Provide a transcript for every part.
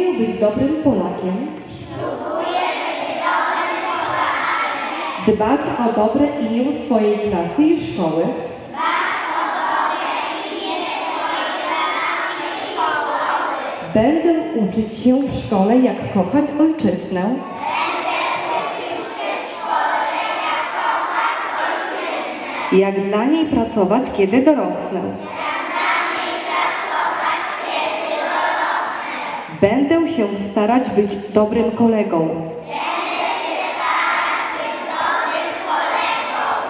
Ślubuję być dobrym Polakiem. Dbać o dobre imię swojej klasy i szkoły. Będę uczyć się w szkole, jak kochać ojczyznę. Jak dla niej pracować, kiedy dorosnę. Będę się starać być dobrym kolegą.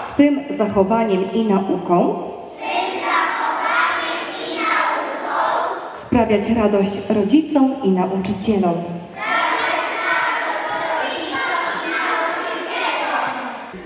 Swym zachowaniem i nauką. Sprawiać radość rodzicom i nauczycielom.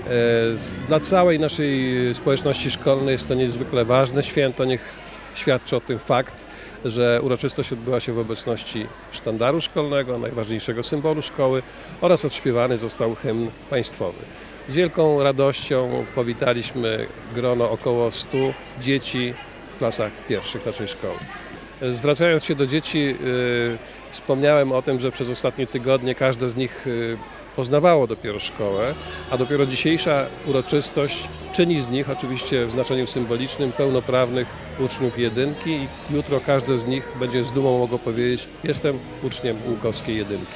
E, Dla całej naszej społeczności szkolnej jest to niezwykle ważne święto. Niech świadczy o tym fakt, że uroczystość odbyła się w obecności sztandaru szkolnego, najważniejszego symbolu szkoły oraz odśpiewany został hymn państwowy. Z wielką radością powitaliśmy grono około 100 dzieci w klasach pierwszych naszej szkoły. Zwracając się do dzieci, y, wspomniałem o tym, że przez ostatnie tygodnie każde z nich y, poznawało dopiero szkołę, a dopiero dzisiejsza uroczystość czyni z nich, oczywiście w znaczeniu symbolicznym, pełnoprawnych uczniów jedynki i jutro każde z nich będzie z dumą mogło powiedzieć, jestem uczniem Łukowskiej jedynki.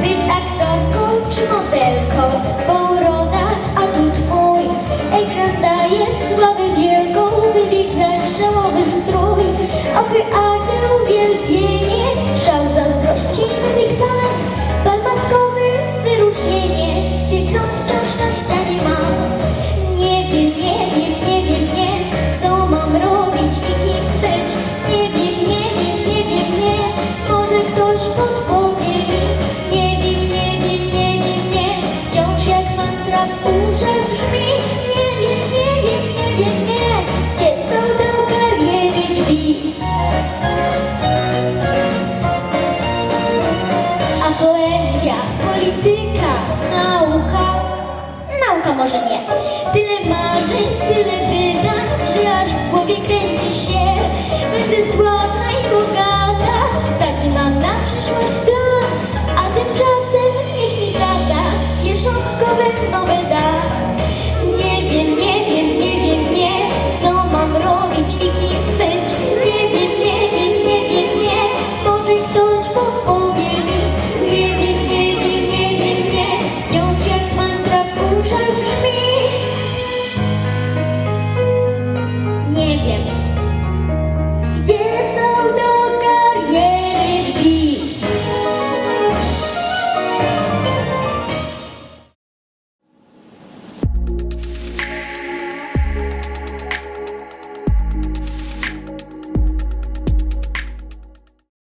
Być aktorką czy modelką, bo uroda atut mój. Ekran daje sławę wielką, żałowy strój. Arte polityka, nauka, nauka może nie. Tyle marzeń, tyle wydań,